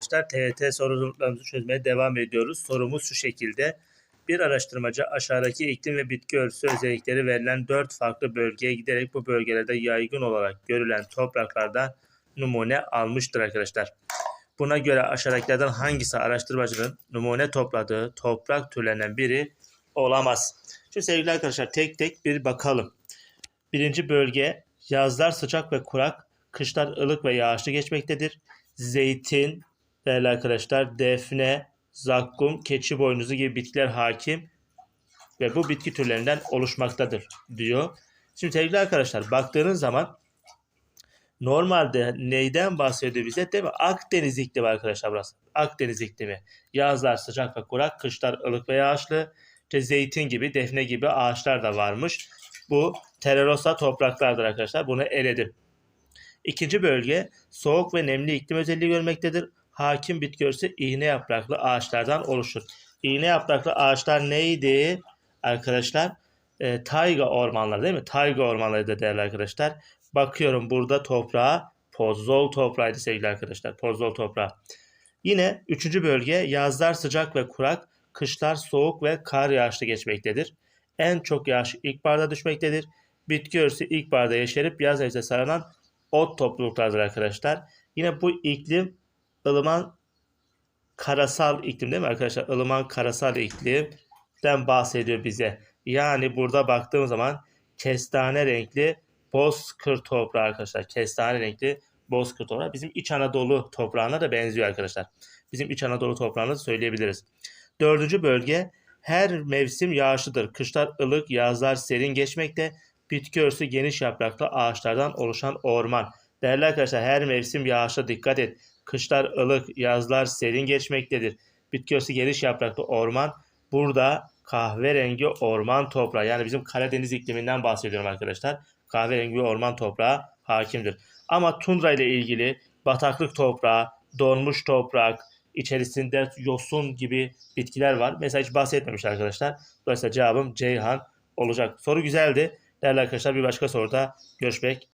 Arkadaşlar TYT sorularımızı çözmeye devam ediyoruz. Sorumuz şu şekilde. Bir araştırmacı aşağıdaki iklim ve bitki örtüsü özellikleri verilen dört farklı bölgeye giderek bu bölgelerde yaygın olarak görülen topraklardan numune almıştır arkadaşlar. Buna göre aşağıdakilerden hangisi araştırmacının numune topladığı toprak türlerinden biri olamaz? Şimdi sevgili arkadaşlar tek tek bir bakalım. Birinci bölge yazlar sıcak ve kurak, kışlar ılık ve yağışlı geçmektedir. Zeytin, değerli arkadaşlar, defne, zakkum, keçi boynuzu gibi bitkiler hakim ve bu bitki türlerinden oluşmaktadır diyor. Şimdi sevgili arkadaşlar baktığınız zaman normalde neyden bahsediyor bize değil mi? Akdeniz iklimi arkadaşlar burası. Akdeniz iklimi. Yazlar sıcak ve kurak, kışlar ılık ve yağışlı. İşte zeytin gibi, defne gibi ağaçlar da varmış. Bu tererosa topraklardır arkadaşlar. Bunu eledim. İkinci bölge soğuk ve nemli iklim özelliği görmektedir. Hakim bitki örtüsü iğne yapraklı ağaçlardan oluşur. İğne yapraklı ağaçlar neydi arkadaşlar? E, tayga ormanları değil mi? Tayga ormanları da değerli arkadaşlar. Bakıyorum burada toprağa pozol toprağıydı sevgili arkadaşlar. Pozol toprağı. Yine üçüncü bölge yazlar sıcak ve kurak, kışlar soğuk ve kar yağışlı geçmektedir. En çok yağış ilkbaharda düşmektedir. Bitki örtüsü ilkbaharda yeşerip yaz mevsiminde saranan ot topluluklardır arkadaşlar. Yine bu iklim ılıman karasal iklim değil mi arkadaşlar? Ilıman karasal iklimden bahsediyor bize. Yani burada baktığım zaman kestane renkli bozkır toprağı arkadaşlar. Kestane renkli bozkır toprağı bizim İç Anadolu toprağına da benziyor arkadaşlar. Bizim İç Anadolu toprağını söyleyebiliriz. Dördüncü bölge her mevsim yağışlıdır. Kışlar ılık, yazlar serin geçmekte. Bitki örtüsü geniş yapraklı ağaçlardan oluşan orman. Değerli arkadaşlar her mevsim yağışlı dikkat et. Kışlar ılık, yazlar serin geçmektedir. Bitki geniş yapraklı orman. Burada kahverengi orman toprağı yani bizim Karadeniz ikliminden bahsediyorum arkadaşlar. Kahverengi orman toprağı hakimdir. Ama tundra ile ilgili bataklık toprağı, donmuş toprak, içerisinde yosun gibi bitkiler var. Mesela hiç bahsetmemiş arkadaşlar. Dolayısıyla cevabım Ceyhan olacak. Soru güzeldi. Değerli arkadaşlar bir başka soruda görüşmek